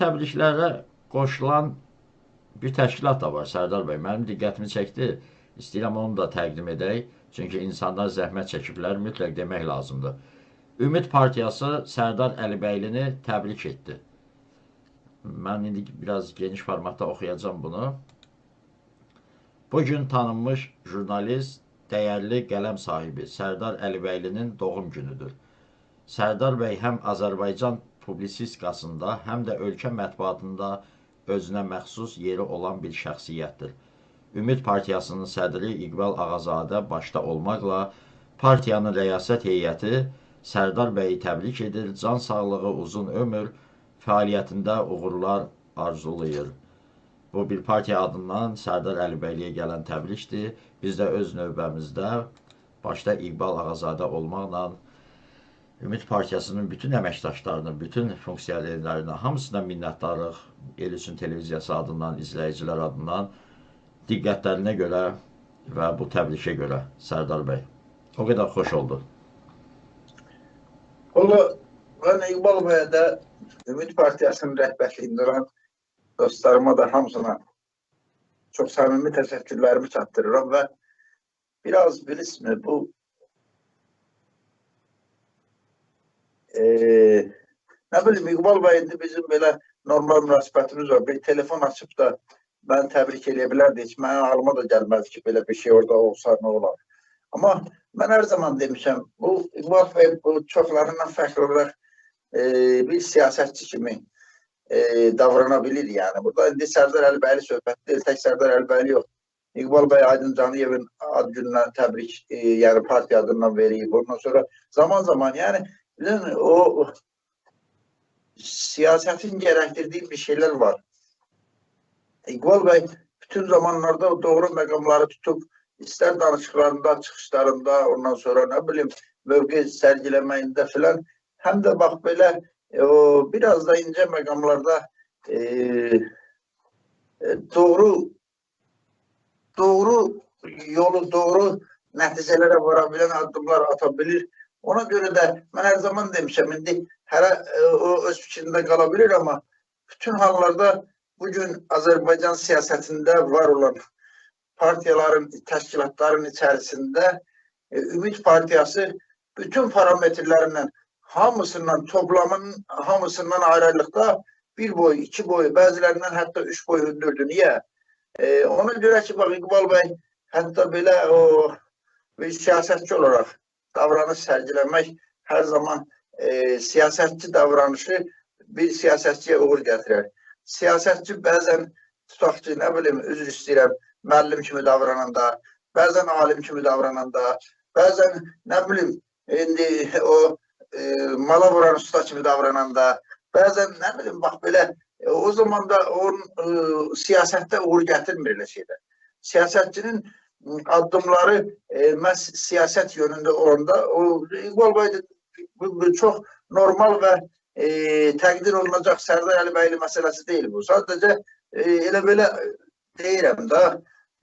təbriklərə qoşulan bir təşkilat da var Sərdar bəy. Mənim diqqətimi çəkdi. İstəyirəm onu da təqdim edək. Çünki insanlar zəhmət çəkiblər, mütləq demək lazımdır. Ümid Partiyası Sərdar Əlibəylini təbrik etdi. Mən indi biraz geniş formatda oxuyacağam bunu. Bugün tanınmış jurnalist, dəyərli qələm sahibi Sərdar Əlibəylinin doğum günüdür. Sərdar bəy həm Azərbaycan publisistikasında, həm də ölkə mətbuatında özünə məxsus yeri olan bir şəxsiyyətdir. Ümid Partiyasının sədri İqbal Ağazadə başda olmaqla partiyanın rəyasət heyəti Sərdar bəyi təbrik edir, can sağlığı, uzun ömür, fəaliyyətində uğurlar arzulayır. Bu bir partiya adından Sərdar Əlibəyliyə gələn təbrikdir. Biz də öz növbəmizdə başda İqbal Ağazadə olmaqla Ümid Partiyasının bütün əməkdaşlarına, bütün funksiyonerlərinə hamısına minnətdarlıq El üçün televiziyası adından, izləyicilər adından diqqətlərinə görə və bu təbrikə görə Sərdar bəy. O qədər xoş oldu. Valla ben İqbal Bey'e de Ümit Partiyasının rəhbərliyində olan dostlarıma da hamısına çok samimi təşəkkürlərimi çatdırıram və biraz bilirsiniz bu e, nə bilim İqbal bəy indi bizim belə normal münasibətimiz var. Bir telefon açıb da mən təbrik edə bilərdi. Heç mənim ağlıma da gəlməzdi ki, belə bir şey orada olsa nə olar. Amma mən hər zaman demişəm, bu İqbal bəy bu çoxlarından fərqli olaraq e, bir siyasətçi kimi e, davrana bilir yani. Burada indi Sərdar Əlbəyli söhbət deyil, tək Sərdar Əlbəyli yox. İqbal bəy Aydın Canıyevin ad günündən təbrik, e, yəni partiya adından veriyib. Ondan sonra zaman zaman yəni Bilin, o siyasetin gerektirdiği bir şeyler var. İkbal Bey bütün zamanlarda doğru mekamları tutup ister danışıklarında, çıkışlarında, ondan sonra ne bileyim mövqe sergilemeyinde filan hem de bak böyle e, o biraz da ince mekamlarda e, e, doğru doğru yolu doğru neticelere varabilen adımlar atabilir. Ona göre de ben her zaman demişim, indi her o öz fikrinde kalabilir ama bütün hallarda bugün Azerbaycan siyasetinde var olan partiyaların, təşkilatların içerisinde e, Ümit Partiyası bütün parametrelerinden hamısından toplamın hamısından ayrılıkta bir boy, iki boy, bazılarından hatta üç boy hündürdü. Niye? E, ona göre ki bak İkbal Bey hatta böyle o bir siyasetçi olarak davranış sergilemek her zaman e, siyasetçi davranışı bir siyasetçiye uğur getirir. Siyasetçi bazen tutaqçı, ne bileyim, üzr istəyirəm, müəllim kimi davrananda, bazen alim kimi davrananda, bazen ne bileyim, indi o e, mala vuran usta kimi davrananda, bazen ne bileyim, bak böyle e, o zaman da onun e, siyasette uğur getirmir elə şeyler. Siyasetçinin addımları e, məhz siyasət yönündə olanda o İqbal bəy bu, bu çox normal və e, təqdir olunacaq Sərdar Əlibəyli məsələsi deyil bu. Sadəcə e, elə belə deyirəm da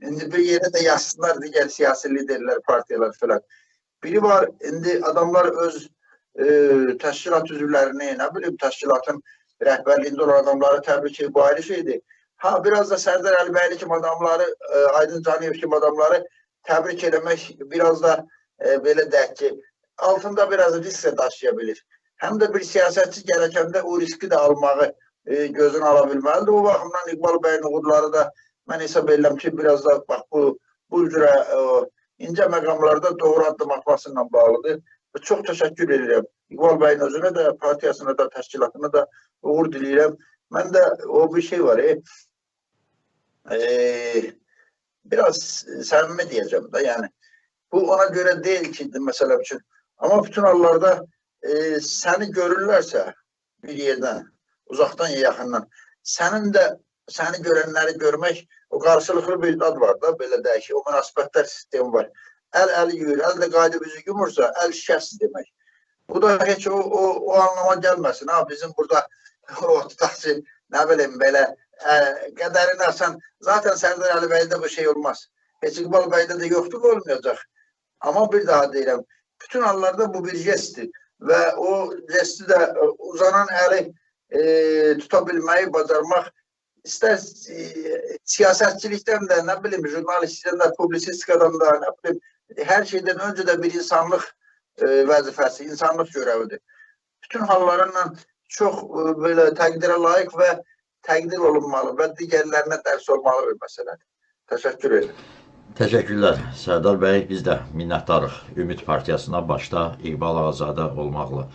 indi bir yerə də yazsınlar digər siyasi liderlər, partiyalar falan. Biri var indi adamlar öz e, təşkilat üzvlərini, nə bilim təşkilatın rəhbərliyində olan adamları təbrik edib bu ayrı şeydir. Ha biraz da Serdar Elbeyli kim adamları, e, Aydın Caniyev kim adamları tebrik etmek biraz da e, böyle der ki altında biraz risk daşıyabilir. Hem de bir siyasetçi gerekende o riski de almağı e, gözünü alabilmelidir. O bakımdan İkbal Bey'in uğurları da ben hesap edirəm ki biraz da bak bu bu üzere e, ince məqamlarda doğru addım atmasıyla bağlıdır. Ve çok teşekkür ederim. İkbal Bey'in özüne de, partiyasına da, təşkilatına da uğur diləyirəm. Mən də o bir şey var. E, e, biraz samimi diyeceğim da yani. Bu ona göre değil ki mesela için. Ama bütün hallarda e, seni görürlerse bir yerden, uzaktan ya yakından, senin de seni görenleri görmek o karşılıklı bir dad var da böyle değişik. O münasebetler sistemi var. El el yürür, el de qaydı bizi yumursa el şəs demek. Bu da hiç o, o, o anlama gelmesin. Ha bizim burada o tutaqçı ne bileyim böyle e, qədərini asan zaten Sərdar Əli bəydə bu şey olmaz. Heç İqbal bəydə də yoxdur olmayacaq. Ama bir daha deyirəm, bütün hallarda bu bir jestdir və o jesti də e, uzanan əli e, tuta bilməyi bacarmaq istər e, siyasətçilikdən də, nə bilim, jurnalistlikdən də, publisistikadan da, nə bilim, hər şeydən öncə də bir insanlıq e, vəzifəsi, insanlıq görəvidir. Bütün hallarla çox e, belə təqdirə layiq və təqdir olunmalı və digərlərinə dərs olmalı bir məsələdir. Təşəkkür edirəm. Təşəkkürlər Sərdar bəy. Biz də minnətdarıq Ümid Partiyasına başda İqbal Ağazadə olmaqla.